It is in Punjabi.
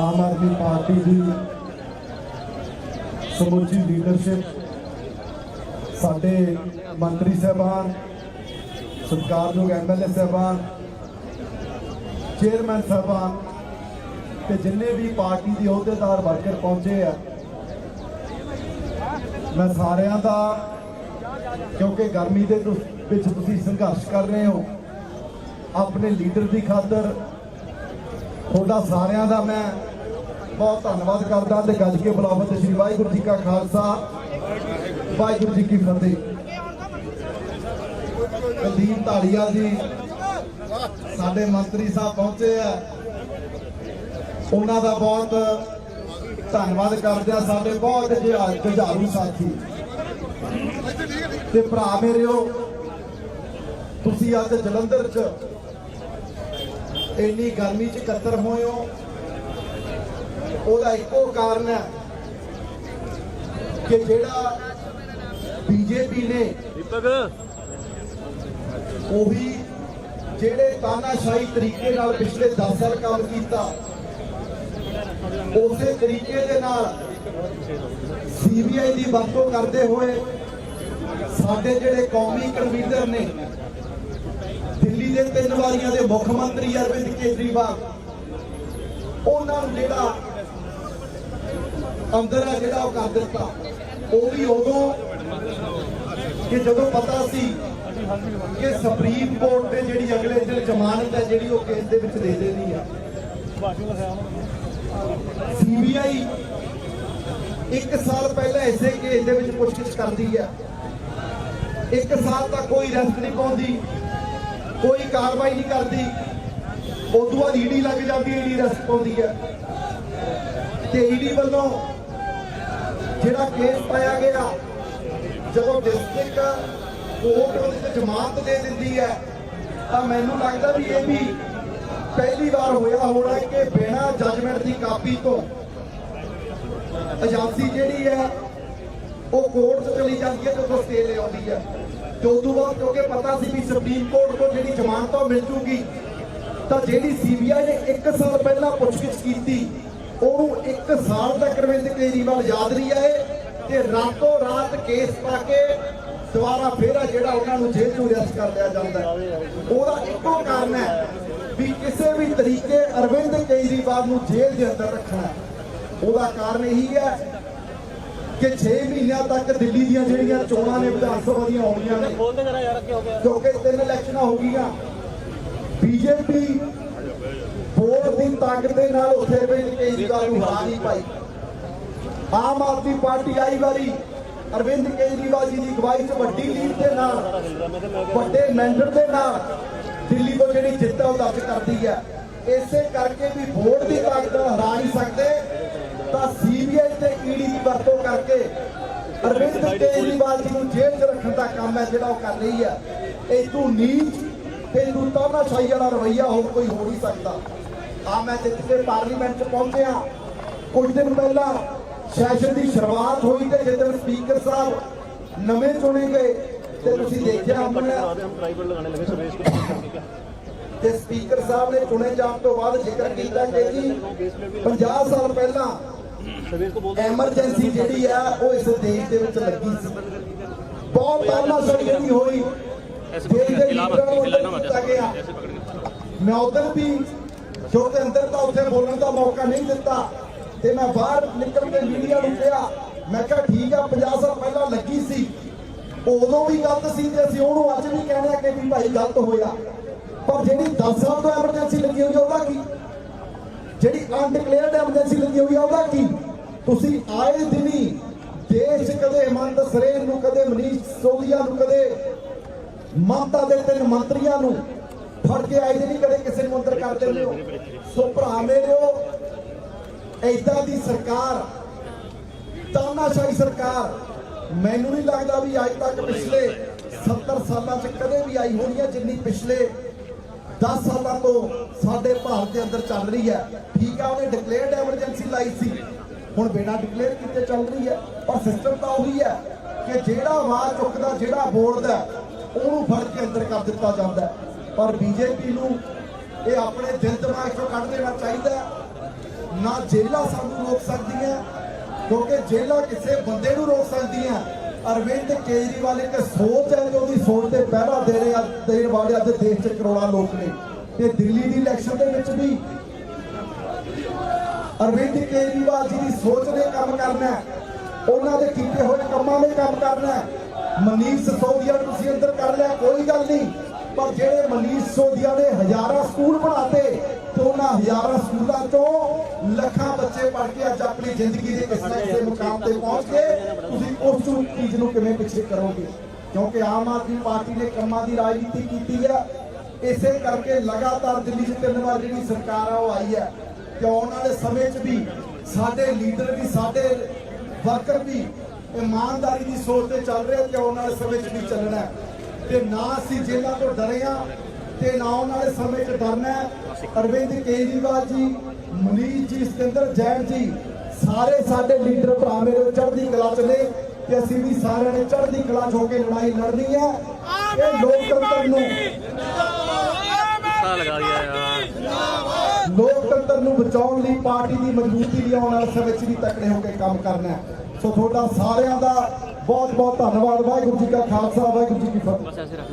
ਆਮ ਆਦਮੀ ਪਾਰਟੀ ਦੀ ਸਮੁੱਚੀ ਲੀਡਰਸ਼ਿਪ ਸਾਡੇ ਮੰਤਰੀ ਸਾਹਿਬਾਨ, ਸਤਿਕਾਰਯੋਗ ਐਮਐਲਏ ਸਾਹਿਬਾਨ ਚੇਅਰਮੈਨ ਸਾਹਿਬਾਨ ਤੇ ਜਿੰਨੇ ਵੀ ਪਾਰਟੀ ਦੇ ਅਹੁਦੇਦਾਰ ਵਰਕਰ ਪਹੁੰਚੇ ਆ, ਮੈਂ ਸਾਰਿਆਂ ਦਾ, ਕਿਉਂਕਿ ਗਰਮੀ ਦੇ ਵਿੱਚ ਤੁਸੀਂ ਸੰਘਰਸ਼ ਕਰ ਰਹੇ ਹੋ, ਆਪਣੇ ਲੀਡਰ ਦੀ ਖਾਤਰ ਤੁਹਾਡਾ ਸਾਰਿਆਂ ਦਾ ਮੈਂ ਬਹੁਤ ਧੰਨਵਾਦ ਕਰਦਾ ਤੇ ਗੱਜ ਕੇ ਬੁਲਾਵਤ ਸ੍ਰੀ ਵਾਹਿਗੁਰੂ ਜੀ ਕਾ ਖਾਲਸਾ। ਵਾਹਿਗੁਰੂ ਜੀ ਕੀ ਫਤਿਹ। ਕੁਲਦੀਪ ਢਾਲੀਆ ਜੀ, ਸਾਡੇ ਮੰਤਰੀ ਸਾਹਿਬ ਪਹੁੰਚੇ ਆ। ਉਹਨਾਂ ਦਾ ਬਹੁਤ ਧੰਨਵਾਦ ਕਰਦੇ ਆ, ਸਾਡੇ ਬਹੁਤ ਜੁਝਾਰੂ ਜੁਝਾਰੂ ਸਾਥੀ। ਤੇ ਭਰਾ ਮੇਰਿਓ ਤੁਸੀਂ ਅੱਜ ਜਲੰਧਰ 'ਚ ਇੰਨੀ ਗਰਮੀ 'ਚ ਇਕੱਤਰ ਹੋਏ ਹੋ। ਉਹਦਾ ਇੱਕੋ ਕਾਰਨ ਹੈ ਕਿ ਜਿਹੜਾ ਬੀਜੇਪੀ ਨੇ ਦੀਪਕ। ਉਹੀ ਜਿਹੜੇ ਤਾਨਾਸ਼ਾਹੀ ਤਰੀਕੇ ਨਾਲ ਪਿਛਲੇ 10 ਸਾਲ ਕੰਮ ਕੀਤਾ ਉਸੇ ਤਰੀਕੇ ਦੇ ਨਾਲ ਸੀਬੀਆਈ ਦੀ ਵਰਤੋਂ ਕਰਦੇ ਹੋਏ ਸਾਡੇ ਜਿਹੜੇ ਕੌਮੀ ਕਨਵੀਨਰ ਨੇ ਦੇ ਤਿੰਨ ਵਾਰੀਆਂ ਦੇ ਮੁੱਖ ਮੰਤਰੀ ਅਰਵਿੰਦ ਕੇਜਰੀਵਾਲ। ਉਹਨਾਂ ਨੂੰ ਜਿਹੜਾ ਅੰਦਰ ਆ, ਜਿਹੜਾ ਉਹ ਕਰ ਦਿੱਤਾ। ਉਹ ਵੀ ਉਦੋਂ ਕਿ ਜਦੋਂ ਪਤਾ ਸੀ ਕਿ ਸੁਪਰੀਮ ਕੋਰਟ ਨੇ ਜਿਹੜੀ ਅਗਲੇ ਦਿਨ ਜ਼ਮਾਨਤ ਹੈ, ਜਿਹੜੀ ਉਹ ਕੇਸ ਦੇ ਵਿੱਚ ਦੇ ਦੇਣੀ ਆ। ਸੀਬੀਆਈ ਇੱਕ ਸਾਲ ਪਹਿਲਾਂ ਇਸੇ ਕੇਸ ਦੇ ਵਿੱਚ ਪੁੱਛਗਿੱਛ ਕਰਦੀ ਹੈ ਇੱਕ ਸਾਲ ਤੱਕ ਕੋਈ ਰੈਸਟ ਨਹੀਂ ਪਾਉਂਦੀ। ਕੋਈ ਕਾਰਵਾਈ ਨਹੀਂ ਕਰਦੀ। ਉਦੋਂ ਬਾਅਦ ਈਡੀ ਲੱਗ ਜਾਂਦੀ ਹੈ, ਈਡੀ ਰੈਸਟ ਪਾਉਂਦੀ ਹੈ। ਤੇ ਈਡੀ ਵੱਲੋਂ ਜਿਹੜਾ ਕੇਸ ਪਾਇਆ ਗਿਆ, ਜਦੋਂ ਡਿਸਟ੍ਰਿਕਟ ਕੋਰਟ ਉਹਦੇ ਤੇ ਜ਼ਮਾਨਤ ਦੇ ਦਿੰਦੀ ਹੈ, ਤਾਂ ਮੈਨੂੰ ਲੱਗਦਾ ਵੀ ਇਹ ਵੀ ਪਹਿਲੀ ਵਾਰ ਹੋਇਆ ਹੋਣਾ ਕਿ ਬਿਨਾਂ ਜੱਜਮੈਂਟ ਦੀ ਕਾਪੀ ਤੋਂ ਏਜੰਸੀ ਜਿਹੜੀ ਹੈ ਉਹ ਕੋਰਟ 'ਚ ਚਲੀ ਜਾਂਦੀ ਹੈ ਜਦੋਂ ਸਟੇ ਲੈ ਆਉਂਦੀ ਹੈ ਤੇ ਉਦੋਂ ਬਾਅਦ ਕਿਉਂਕਿ ਪਤਾ ਸੀ ਵੀ ਸੁਪਰੀਮ ਕੋਰਟ ਤੋਂ ਜਿਹੜੀ ਜ਼ਮਾਨਤ ਉਹ ਮਿਲ ਜੂਗੀ, ਤਾਂ ਜਿਹੜੀ ਸੀਬੀਆਈ ਨੇ 1 ਸਾਲ ਪਹਿਲਾਂ ਪੁੱਛਗਿੱਛ ਕੀਤੀ, ਉਹਨੂੰ 1 ਸਾਲ ਤੱਕ ਅਰਵਿੰਦ ਕੇਜਰੀਵਾਲ ਯਾਦ ਨਹੀਂ ਆਏ ਤੇ ਰਾਤੋਂ ਰਾਤ ਕੇਸ ਪਾ ਕੇ ਦੁਬਾਰਾ ਫੇਰ ਆ ਜਿਹੜਾ ਉਹਨਾਂ ਨੂੰ ਜੇਲ੍ਹ ਤੋਂ ਅਰੈਸਟ ਕਰ ਲਿਆ ਜਾਂਦਾ ਹੈ। ਉਹਦਾ ਇੱਕੋ ਕਾਰਨ ਹੈ ਵੀ ਕਿਸੇ ਵੀ ਤਰੀਕੇ ਅਰਵਿੰਦ ਕੇਜਰੀਵਾਲ ਨੂੰ ਜੇਲ੍ਹ ਦੇ ਅੰਦਰ ਰੱਖਣਾ ਉਹਦਾ ਕਾਰਨ ਇਹੀ ਹੈ ਕਿ 6 ਮਹੀਨਿਆਂ ਤੱਕ ਦਿੱਲੀ ਦੀਆਂ ਜਿਹੜੀਆਂ ਚੋਣਾਂ ਨੇ ਵਿਧਾਨ ਸਭਾ ਦੀਆਂ ਹੋਣੀਆਂ ਨੇ। ਬੋਲ ਦੇ ਜਰਾ ਯਾਰ ਕੀ ਹੋ ਗਿਆ। ਕਿਉਂਕਿ ਤਿੰਨ ਇਲੈਕਸ਼ਨਾਂ ਹੋ ਗਈਆਂ। ਬੀਜੇਪੀ ਵੋਟ ਦੀ ਤਾਕਤ ਦੇ ਨਾਲ ਉੱਥੇ ਅਰਵਿੰਦ ਕੇਜਰੀਵਾਲ ਨੂੰ ਹਰਾ ਨਹੀਂ ਪਾਈ। ਆਮ ਆਦਮੀ ਪਾਰਟੀ ਆਈ ਵਾਰੀ ਅਰਵਿੰਦ ਕੇਜਰੀਵਾਲ ਜੀ ਦੀ ਅਗਵਾਈ 'ਚ ਵੱਡੀ ਲੀਡ ਦੇ ਨਾਲ ਵੱਡੇ ਮੈਂਡਰ ਦੇ ਨਾਲ ਦਿੱਲੀ ਤੋਂ ਜਿਹੜੀ ਜਿੱਤ ਹੈ ਉਹ ਦਰਜ ਕਰਦੀ ਹੈ। ਇਸੇ ਕਰਕੇ ਵੀ ਵੋਟ ਦੀ ਤਾਕਤ ਨਾਲ ਹਰਾ ਨਹੀਂ ਸਕਦੇ। ਤਾਂ ਸੀਬੀਆਈ ਈਡੀ ਦੀ ਵਰਤੋਂ ਕਰਕੇ ਅਰਵਿੰਦ ਕੇਜਰੀਵਾਲ ਜੀ ਨੂੰ ਜੇਲ੍ਹ 'ਚ ਰੱਖਣ ਦਾ ਕੰਮ ਹੈ ਜਿਹੜਾ ਉਹ ਕਰ ਰਹੀ ਹੈ। ਇਹ ਤੂੰ ਨੀਚ ਤੇ ਤੂੰ ਤਾਨਾਸ਼ਾਹੀ ਵਾਲਾ ਰਵਈਆ ਹੋਰ ਕੋਈ ਹੋ ਨਹੀਂ ਸਕਦਾ। ਆ ਮੈਂ ਜਿੱਤ ਪਾਰਲੀਮੈਂਟ 'ਚ ਪਹੁੰਚਿਆ। ਕੁਝ ਦਿਨ ਪਹਿਲਾਂ ਸੈਸ਼ਨ ਦੀ ਸ਼ੁਰੂਆਤ ਹੋਈ ਤੇ ਜਦੋਂ ਸਪੀਕਰ ਸਾਹਿਬ ਨਵੇਂ ਚੁਣੇ ਗਏ ਤੇ ਤੁਸੀਂ ਦੇਖਿਆ ਹੋਣਾ। ਤੇ ਸਪੀਕਰ ਸਾਹਿਬ ਨੇ ਚੁਣੇ ਜਾਣ ਤੋਂ ਬਾਅਦ ਜ਼ਿਕਰ ਕੀਤਾ ਕਿ ਜੀ 50 ਸਾਲ ਪਹਿਲਾਂ ਐਮਰਜੈਂਸੀ ਜਿਹੜੀ ਆ ਉਹ ਇਸ ਦੇਸ਼ ਦੇ ਵਿੱਚ ਲੱਗੀ ਸੀ। ਬਹੁਤ ਤਾਨਾਸ਼ਾਹੀ ਜਿਹੜੀ ਹੋਈ। ਦੇਸ਼ ਦੇ ਲੀਡਰਾਂ ਨੂੰ ਅੰਦਰ ਕੀਤਾ ਗਿਆ। ਮੈਂ ਉਧਰ ਵੀ ਜੋ ਕਿ ਅੰਦਰ ਤਾਂ ਉੱਥੇ ਬੋਲਣ ਦਾ ਮੌਕਾ ਨਹੀਂ ਦਿੱਤਾ। ਤੇ ਮੈਂ ਬਾਹਰ ਨਿਕਲ ਕੇ ਮੀਡੀਆ ਨੂੰ ਕਿਹਾ। ਮੈਂ ਕਿਹਾ ਠੀਕ ਆ 50 ਸਾਲ ਪਹਿਲਾਂ ਲੱਗੀ ਸੀ। ਉਦੋਂ ਵੀ ਗਲਤ ਸੀ ਤੇ ਅਸੀਂ ਉਹਨੂੰ ਅੱਜ ਵੀ ਕਹਿੰਦੇ ਆ ਕਿ ਵੀ ਭਾਈ ਗਲਤ ਹੋਇਆ। ਪਰ ਜਿਹੜੀ 10 ਸਾਲ ਤੋਂ ਐਮਰਜੈਂਸੀ ਲੱਗੀ ਹੋਈ ਉਹਦਾ ਕੀ ਜਿਹੜੀ ਅਨਡਿਕਲੇਅਰਡ ਐਮਰਜੈਂਸੀ ਲੱਗੀ ਹੋਈ ਆ, ਉਹਦਾ ਕੀ? ਤੁਸੀਂ ਆਏ ਦਿਨੀ ਦੇਸ਼ ਕਦੇ ਹੇਮੰਤ ਸਰੇਨ ਨੂੰ ਕਦੇ ਮਨੀਸ਼ ਸੋਦੀਆ ਨੂੰ ਕਦੇ ਮਮਤਾ ਦੇ ਤਿੰਨ ਮੰਤਰੀਆਂ ਨੂੰ ਫੜ ਕੇ ਆਏ ਦਿਨੀ ਕਦੇ ਕਿਸੇ ਨੂੰ ਅੰਦਰ ਕਰ ਦਿੰਦੇ ਹੋ? ਸੋ ਭਰਾ ਮੇਰਿਓ ਏਦਾਂ ਦੀ ਸਰਕਾਰ, ਤਾਨਾਸ਼ਾਹੀ ਸਰਕਾਰ, ਮੈਨੂੰ ਨਹੀਂ ਲੱਗਦਾ ਵੀ ਅੱਜ ਤੱਕ ਪਿਛਲੇ 70 ਸਾਲਾਂ 'ਚ ਕਦੇ ਵੀ ਆਈ ਹੋਣੀ ਹੈ ਜਿੰਨੀ ਪਿਛਲੇ 10 ਸਾਲਾਂ ਤੋਂ ਸਾਡੇ ਭਾਰਤ ਦੇ ਅੰਦਰ ਚੱਲ ਰਹੀ ਹੈ। ਠੀਕ ਹੈ ਉਹਨੇ ਡਿਕਲੇਅਰਡ ਐਮਰਜੈਂਸੀ ਲਾਈ ਸੀ। ਹੁਣ ਬਿਨਾਂ ਡਿਕਲੇਅਰ ਕੀਤੇ ਚੱਲ ਰਹੀ ਹੈ? ਪਰ ਸਿਸਟਮ ਤਾਂ ਉਹੀ ਹੈ ਕਿ ਜਿਹੜਾ ਆਵਾਜ਼ ਚੁੱਕਦਾ, ਜਿਹੜਾ ਬੋਲਦਾ, ਉਹਨੂੰ ਫੜ ਕੇ ਅੰਦਰ ਕਰ ਦਿੱਤਾ ਜਾਂਦਾ ਹੈ। ਪਰ ਬੀਜੇਪੀ ਨੂੰ ਇਹ ਆਪਣੇ ਦਿਲ ਦਿਮਾਗ ਚੋਂ ਕੱਢ ਦੇਣਾ ਚਾਹੀਦਾ ਨਾ ਜੇਲਾਂ ਸਾਨੂੰ ਰੋਕ ਸਕਦੀਆਂ, ਕਿਉਂਕਿ ਜੇਲਾਂ ਕਿਸੇ ਬੰਦੇ ਨੂੰ ਰੋਕ ਸਕਦੀਆਂ। ਅਰਵਿੰਦ ਕੇਜਰੀਵਾਲ ਇੱਕ ਸੋਚ ਹੈ ਜੋ ਉਹਦੀ ਸੋਚ ਤੇ ਪਹਿਰਾ ਦੇ ਦੇਣ ਵਾਲੇ ਅੱਜ ਦੇਸ਼ 'ਚ ਕਰੋੜਾਂ ਲੋਕ ਨੇ। ਤੇ ਦਿੱਲੀ ਦੀ ਇਲੈਕਸ਼ਨ ਦੇ ਵਿੱਚ ਵੀ ਅਰਵਿੰਦ ਕੇਜਰੀਵਾਲ ਜੀ ਦੀ ਸੋਚ ਨੇ ਕੰਮ ਕਰਨਾ ਉਹਨਾਂ ਦੇ ਕੀਤੇ ਹੋਏ ਕੰਮਾਂ ਨੇ ਕੰਮ ਕਰਨਾ ਮਨੀਸ਼ ਸਿਸੋਦੀਆ ਤੁਸੀਂ ਅੰਦਰ ਕਰ ਲਿਆ, ਕੋਈ ਗੱਲ ਨਹੀਂ। ਪਰ ਜਿਹੜੇ ਮਨੀਸ਼ ਸਿਸੋਦੀਆ ਨੇ ਹਜ਼ਾਰਾਂ ਸਕੂਲ ਬਣਾਤੇ ਤੇ ਉਹਨਾਂ ਹਜ਼ਾਰਾਂ ਸਕੂਲਾਂ ਤੋਂ ਲੱਖਾਂ ਬੱਚੇ ਪੜ੍ਹ ਕੇ ਅੱਜ ਆਪਣੀ ਜ਼ਿੰਦਗੀ ਦੇ ਕਿਸੇ ਨਾ ਕਿਸੇ ਮੁਕਾਮ ਤੇ ਪਹੁੰਚ ਗਏ। ਤੁਸੀਂ ਉਸ ਚੀਜ਼ ਨੂੰ ਕਿਵੇਂ ਪਿੱਛੇ ਕਰੋਗੇ? ਕਿਉਂਕਿ ਆਮ ਆਦਮੀ ਪਾਰਟੀ ਨੇ ਕੰਮਾਂ ਦੀ ਰਾਜਨੀਤੀ ਕੀਤੀ ਹੈ ਇਸੇ ਕਰਕੇ ਲਗਾਤਾਰ ਦਿੱਲੀ 'ਚ ਤਿੰਨ ਵਾਰ ਜਿਹੜੀ ਸਰਕਾਰ ਆ, ਉਹ ਆਈ ਹੈ ਕਿ ਆਉਣ ਵਾਲੇ ਸਮੇਂ 'ਚ ਵੀ, ਸਾਡੇ ਲੀਡਰ ਵੀ, ਸਾਡੇ ਵਰਕਰ ਵੀ ਇਮਾਨਦਾਰੀ ਦੀ ਸੋਚ ਤੇ ਚੱਲ ਰਿਹਾ ਤੇ ਆਉਣ ਵਾਲੇ ਸਮੇਂ 'ਚ ਵੀ ਚੱਲਣਾ ਤੇ ਨਾ ਅਸੀਂ ਜੇਲ੍ਹਾਂ ਤੋਂ ਡਰੇ ਹਾਂ ਤੇ ਨਾ ਆਉਣ ਵਾਲੇ ਸਮੇਂ 'ਚ ਡਰਨਾ ਹੈ। ਅਰਵਿੰਦ ਕੇਜਰੀਵਾਲ ਜੀ ਮਨੀਸ਼ ਜੀ ਸਿਕੰਦਰ ਜੈਨ ਜੀ ਸਾਰੇ ਸਾਡੇ ਲੀਡਰ ਭਰਾ ਮੇਰੇ ਚੜ੍ਹਦੀ ਕਲਾ 'ਚ ਨੇ ਤੇ ਅਸੀਂ ਵੀ ਸਾਰਿਆਂ ਨੇ ਚੜ੍ਹਦੀ ਕਲਾ 'ਚ ਹੋ ਕੇ ਲੜਾਈ ਲੜਨੀ ਹੈ। ਇਹ ਲੋਕਤੰਤਰ ਨੂੰ ਗੁੱਸਾ ਲਗਾ ਦਿਆ ਯਾਰ। ਲੋਕਤੰਤਰ ਨੂੰ ਬਚਾਉਣ ਲਈ ਪਾਰਟੀ ਦੀ ਮਜ਼ਬੂਤੀ ਲਈ ਆਉਣ ਵਾਲੇ ਸਮੇਂ 'ਚ ਵੀ ਤਕੜੇ ਹੋ ਕੇ ਕੰਮ ਕਰਨਾ। ਸੋ ਤੁਹਾਡਾ ਸਾਰਿਆਂ ਦਾ ਬਹੁਤ ਬਹੁਤ ਧੰਨਵਾਦ। ਵਾਹਿਗੁਰੂ ਜੀ ਕਾ ਖਾਲਸਾ ਵਾਹਿਗੁਰੂ ਜੀ ਕੀ ਫਤਿਹ।